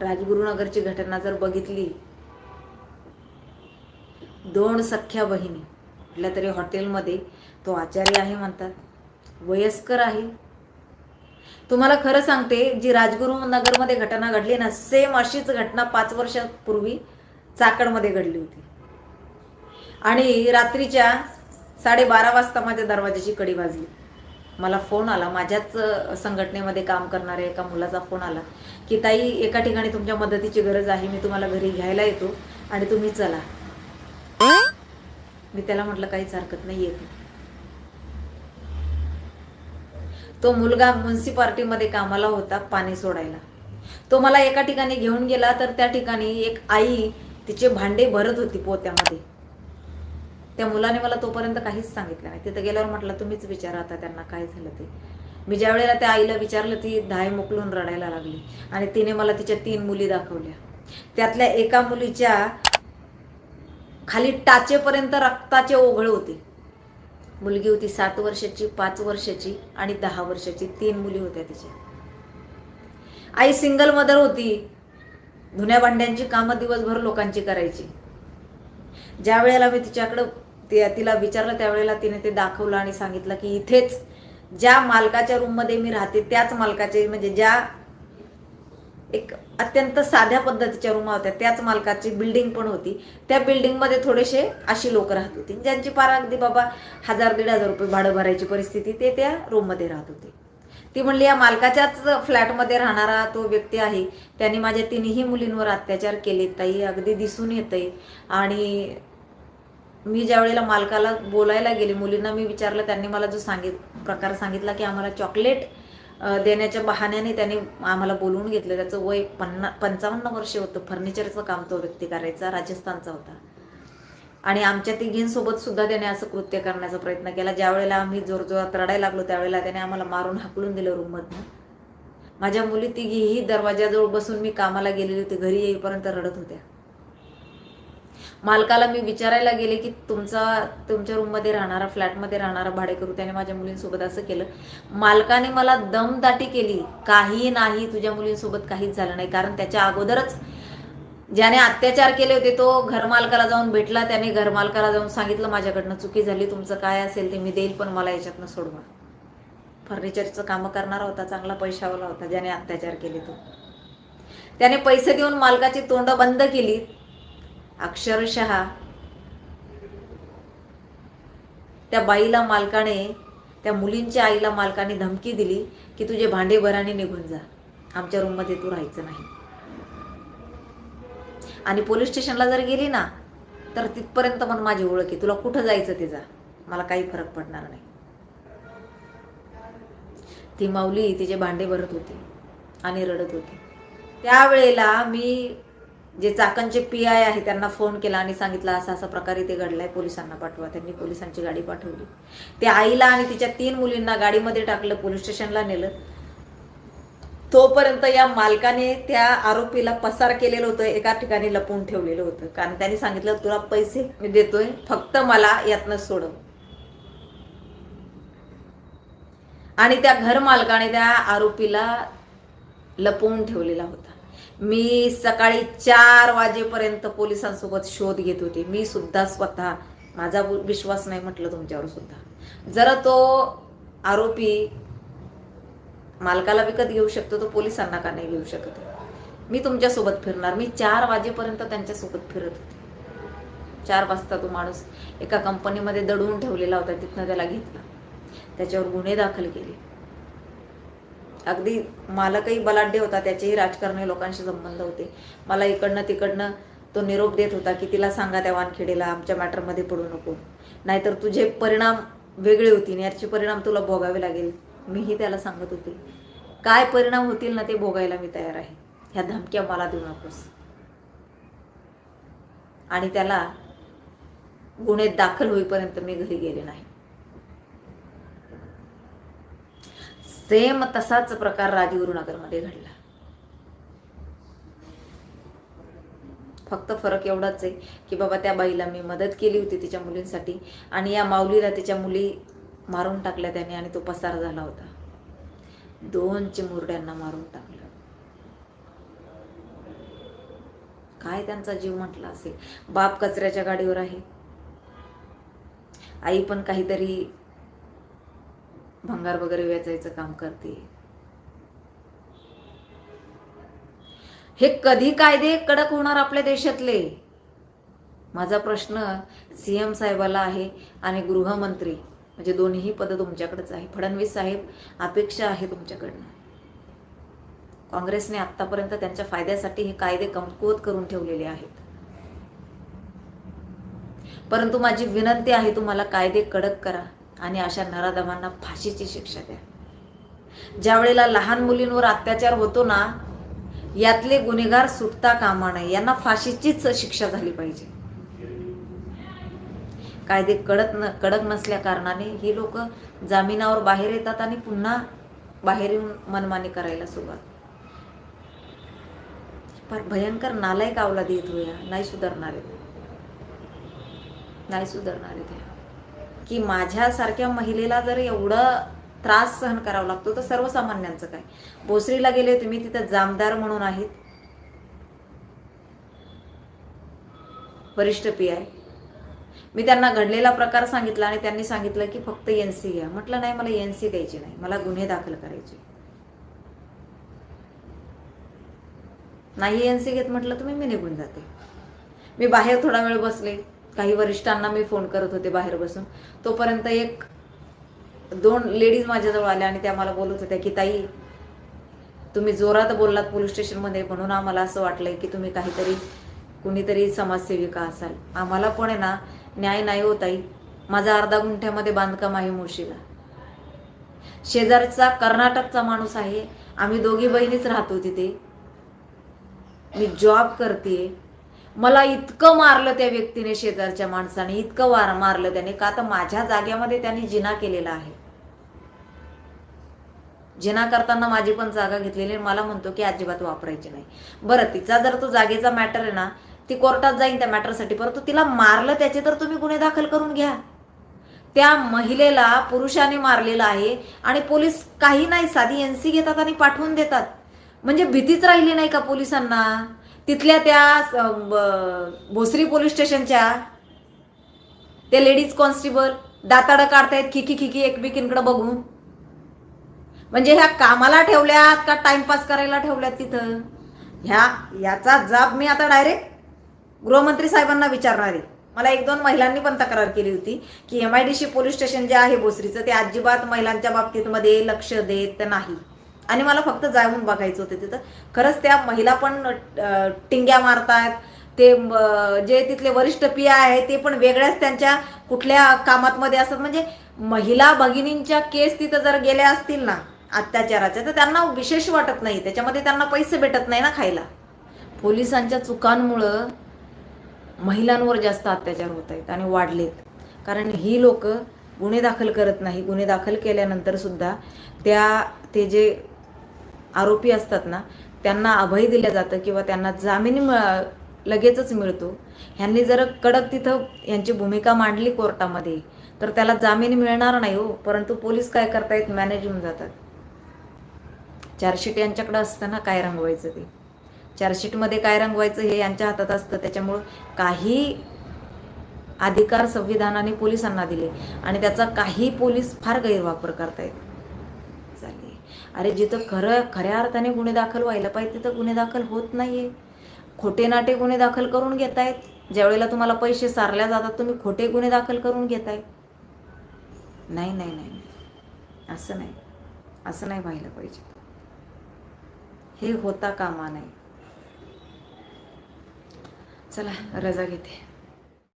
राजगुरुनगरची घटना जर बघितली दोन सख्या बहिणी कुठल्या तरी हॉटेलमध्ये तो आचार्य आहे म्हणतात वयस्कर आहे. तुम्हाला खरं सांगते जी राजगुरुनगरमध्ये घटना घडली ना सेम अशीच घटना पाच वर्षापूर्वी चाकडमध्ये घडली होती. आणि रात्रीच्या साडेबारा वाजता माझ्या दरवाजाची कडी वाजली. मला फोन आला. माझ्याच संघटनेमध्ये काम करणाऱ्या एका मुलाचा फोन आला की ताई एका ठिकाणी तुमच्या मदतीची गरज आहे. मी तुम्हाला घरी घ्यायला येतो आणि तुम्ही चला. मी त्याला म्हटलं काहीच हरकत नाही येत. तो मुलगा म्युन्सिपाल्टीमध्ये कामाला होता पाणी सोडायला. तो मला एका ठिकाणी घेऊन गेला तर त्या ठिकाणी एक आई तिचे भांडे भरत होती पोत्यामध्ये. त्या मुलाने मला तोपर्यंत काहीच सांगितलं नाही. तिथं गेल्यावर म्हटलं तुम्हीच विचारा आता त्यांना काय झालं ते. मी ज्या वेळेला त्या आईला विचारलं ती धाय मोकलून रडायला लागली आणि तिने मला तिच्या तीन मुली दाखवल्या. त्यातल्या एका मुलीच्या खाली टाचेपर्यंत रक्ताचे ओघळ होते. मुलगी होती सात वर्षाची पाच वर्षाची आणि दहा वर्षाची. तीन मुली होत्या तिच्या. आई सिंगल मदर होती. धुण्या भांड्यांची कामं दिवसभर लोकांची करायची. ज्या वेळेला मी तिच्याकडं ते तिला विचारलं त्यावेळेला तिने ते दाखवलं आणि सांगितलं की इथेच ज्या मालकाच्या रूममध्ये मी राहते त्याच मालकाचे म्हणजे ज्या एक अत्यंत साध्या पद्धतीच्या रूम होत्या त्याच मालकाची बिल्डिंग पण होती. त्या बिल्डिंगमध्ये थोडेसे अशी लोक राहत होती ज्यांची पार अगदी बाबा हजार दीड हजार रुपये भाडं भरायची परिस्थिती ते त्या रूममध्ये राहत होते. ती म्हणली या मालकाच्याच फ्लॅटमध्ये राहणारा तो व्यक्ती आहे त्यांनी माझ्या तिन्ही मुलींवर अत्याचार केले ताई अगदी दिसून येतंय आणि मी ज्या वेळेला मालकाला बोलायला गेले मुलींना मी विचारलं त्यांनी मला जो सांगित प्रकार सांगितला की आम्हाला चॉकलेट देण्याच्या बहाण्याने त्यांनी आम्हाला बोलवून घेतलं. त्याचं वय पन्ना पंचावन्न वर्ष होतं. फर्निचरचं काम तो व्यक्ती करायचा राजस्थानचा होता. आणि आमच्या तिघींसोबत सुद्धा त्याने असं कृत्य करण्याचा प्रयत्न केला. ज्या वेळेला आम्ही जोरजोरात रडायला लागलो त्यावेळेला त्याने आम्हाला मारून हाकलून दिलं रूममधनं. माझ्या मुली तिघीही दरवाजाजवळ बसून मी कामाला गेलेली होती. घरी येईपर्यंत रडत होत्या. मालकाला मी विचारायला गेले की तुमचा तुमच्या रूममध्ये राहणारा फ्लॅटमध्ये राहणारा भाडेकरू त्याने माझ्या मुलींसोबत असं केलं. मालकाने मला दमदाटी केली. काही नाही तुझ्या मुलींसोबत काहीच झालं नाही. कारण त्याच्या अगोदरच ज्याने अत्याचार केले होते तो घरमालकाला जाऊन भेटला. त्याने घरमालकाला जाऊन सांगितलं माझ्याकडनं चुकी झाली तुमचं काय असेल ते मी देईल पण मला याच्यातनं सोडवा. फर्निचरचं कामं करणारा होता चांगला पैशावाला होता ज्याने अत्याचार केले तो. त्याने पैसे देऊन मालकाची तोंड बंद केली. अक्षरशः त्या बाईला मालकाने त्या मुलींच्या आईला मालकाने धमकी दिली की तुझे भांडे भराने निघून जा. आमच्या रूममध्ये तू राहायचं नाही. आणि पोलीस स्टेशनला जर गेली ना तर तिथपर्यंत पण माझी ओळख आहे. तुला कुठं जायचं ते जा. मला काही फरक पडणार नाही. ती माऊली तिचे भांडे भरत होती आणि रडत होती. त्यावेळेला मी जे चाकणचे पी आय आहे त्यांना फोन केला आणि सांगितलं असं असा प्रकारे ते घडलाय पोलिसांना पाठवा. त्यांनी पोलिसांची गाडी पाठवली. त्या आईला आणि तिच्या तीन मुलींना गाडीमध्ये टाकलं पोलीस स्टेशनला नेलं. तोपर्यंत या मालकाने त्या आरोपीला पसार केलेलं होतं एका ठिकाणी लपवून ठेवलेलं होतं. कारण त्यांनी सांगितलं तुला पैसे मी देतोय फक्त मला यातनं सोडव. आणि त्या घर मालकाने त्या आरोपीला लपवून ठेवलेला होता. मी सकाळी चार वाजेपर्यंत पोलिसांसोबत शोध घेत होते. मी सुद्धा स्वतः माझा विश्वास नाही म्हटलं तुमच्यावर सुद्धा. जर तो आरोपी मालकाला विकत घेऊ शकतो तो पोलिसांना का नाही घेऊ शकत? मी तुमच्यासोबत फिरणार. मी चार वाजेपर्यंत त्यांच्यासोबत फिरत होते. चार वाजता तो माणूस एका कंपनीमध्ये दडवून ठेवलेला होता तिथनं त्याला घेतला. त्याच्यावर गुन्हे दाखल केले. अगदी मालकही बलाढ्य होता त्याचेही राजकारणी लोकांशी संबंध होते. मला इकडनं तिकडनं तो निरोप देत होता की तिला सांगा त्या वानखेडेला आमच्या मॅटरमध्ये पडू नको. नाहीतर तुझे परिणाम वेगळे होतील याचे परिणाम तुला भोगावे लागेल. मीही त्याला सांगत होते. काय परिणाम होतील ना ते भोगायला मी तयार आहे. ह्या धमक्या मला देऊ नकोस. आणि त्याला गुन्हे दाखल होईपर्यंत मी घरी गेले नाही. सेम तसाच प्रकार राजगुरुनगरमध्ये घडला. फक्त फरक एवढाच आहे की बाबा त्या बाईला मी मदत केली होती तिच्या मुलींसाठी आणि या माऊलीला तिच्या मुली मारून टाकल्या त्याने आणि तो पसार झाला होता. दोन चिमुरड्यांना मारून टाकलं. काय त्यांचा जीव म्हटला असेल? बाप कचऱ्याच्या गाडीवर आहे. आई पण काहीतरी भंगार वगैरे वेचायचं काम करते. हे कधी कायदे कडक होणार आपल्या देशातले? माझा प्रश्न सीएम साहेबाला आहे आणि गृहमंत्री म्हणजे दोन्ही पद तुमच्याकडेच आहे. फडणवीस साहेब अपेक्षा आहे तुमच्याकडनं. काँग्रेसने आतापर्यंत त्यांच्या फायद्यासाठी हे कायदे कमकुवत करून ठेवलेले आहेत. परंतु माझी विनंती आहे तुम्हाला कायदे कडक करा. आणि अशा नराधमांना फाशीची शिक्षा द्या. ज्या वेळेला लहान मुलींवर अत्याचार होतो ना यातले गुन्हेगार सुटता कामा नये. यांना फाशीचीच शिक्षा झाली पाहिजे. कायदे कडक न कडक नसल्या कारणाने ही लोक जामिनावर बाहेर येतात आणि पुन्हा बाहेर येऊन मनमानी करायला सुरुवात. फार भयंकर नालायक आवला देत होया नाही सुधारणार आहेत. नाही सुधारणार आहेत की माझ्यासारख्या महिलेला जर एवढं त्रास सहन करावा लागतो तर सर्वसामान्यांचं काय? भोसरीला गेले होते मी तिथं जामदार म्हणून आहेत. वरिष्ठ पी आय. मी त्यांना घडलेला प्रकार सांगितला आणि त्यांनी सांगितलं की फक्त एन सी घ्या म्हटलं नाही मला एन सी द्यायची नाही. मला गुन्हे दाखल करायचे. नाही एन सी घेत म्हटलं तुम्ही मी निघून जाते. मी बाहेर थोडा वेळ बसले. काही वरिष्ठांना मी फोन करत होते बाहेर बसून. तोपर्यंत एक दोन लेडीज माझ्याजवळ आल्या आणि त्या मला बोलत होत्या की ताई तुम्ही जोरात बोललात पोलीस स्टेशनमध्ये म्हणून आम्हाला असं वाटलंय की तुम्ही काहीतरी कुणीतरी समाजसेविका असाल. आम्हाला पण आहे ना न्याय नाही होत आई माझा अर्धा गुंठ्यामध्ये बांधकाम आहे मुळशीला. शेजारचा कर्नाटकचा माणूस आहे. आम्ही दोघी बहिणीच राहतो तिथे. मी जॉब करते मला इतकं मारलं त्या व्यक्तीने शेजारच्या माणसाने इतकं वार मारलं त्याने का? तर माझ्या जाग्यामध्ये त्याने जिना केलेला आहे. जिना करताना माझी पण जागा घेतलेली मला म्हणतो की अजिबात वापरायची नाही. बरं तिचा जर तो जागेचा मॅटर आहे ना ती कोर्टात जाईन त्या मॅटरसाठी परंतु तिला मारलं त्याचे तर तुम्ही गुन्हे दाखल करून घ्या. त्या महिलेला पुरुषाने मारलेलं आहे आणि पोलीस काही नाही साधी एनसी घेतात आणि पाठवून देतात. म्हणजे भीतीच राहिली नाही का पोलिसांना? तिथल्या त्या भोसरी पोलीस स्टेशनच्या त्या लेडीज कॉन्स्टेबल दाताडं काढतायत खिकी खिकी एकमेकींकडे बघून. म्हणजे ह्या कामाला ठेवल्यात का टाइमपास करायला ठेवल्यात तिथं? ह्या याचा जाब मी आता डायरेक्ट गृहमंत्री साहेबांना विचारणार आहे. मला एक दोन महिलांनी पण तक्रार केली होती की M I D C police station जे आहे भोसरीचं ते अजिबात महिलांच्या बाबतीत मध्ये लक्ष देत नाही. आणि मला फक्त जाऊन बघायचं होतं तिथं. खरंच त्या महिला पण टिंग्या मारतात. ते जे तिथले वरिष्ठ पिया आहे ते पण वेगळ्याच त्यांच्या कुठल्या कामात मध्ये असतात. म्हणजे महिला भगिनींच्या केस तिथं जर गेल्या असतील ना अत्याचाराच्या तर त्यांना विशेष वाटत नाही. त्याच्यामध्ये त्यांना पैसे भेटत नाही ना खायला. पोलिसांच्या चुकांमुळं महिलांवर जास्त अत्याचार होत आहेत आणि वाढलेत. कारण ही लोक गुन्हे दाखल करत नाही. गुन्हे दाखल केल्यानंतर सुद्धा त्या ते जे आरोपी असतात ना त्यांना अभय दिलं जातं किंवा त्यांना जामीन मिळ- लगेचच मिळतो. ह्यांनी जर कडक तिथं यांची भूमिका मांडली कोर्टामध्ये तर त्याला जामीन मिळणार नाही हो परंतु पोलीस काय करतायत? मॅनेज होऊन जातात. चार्जशीट यांच्याकडे असतं ना काय रंगवायचं ते. चार्जशीटमध्ये काय रंगवायचं हे यांच्या हातात असतं. त्याच्यामुळं काही अधिकार संविधानाने पोलिसांना दिले आणि त्याचा काही पोलीस फार गैरवापर करतायत. अरे जिथं खरं खऱ्या अर्थाने गुन्हे दाखल व्हायला पाहिजे तिथं गुन्हे दाखल होत नाहीये. खोटे नाटे गुन्हे दाखल करून घेतायत. ज्यावेळेला तुम्हाला पैसे सारल्या जातात तुम्ही खोटे गुन्हे दाखल करून घेताय. नाही नाही नाही नाही. असं नाही. असं नाही व्हायला पाहिजे. हे होता कामा नाही चला रजा घेते.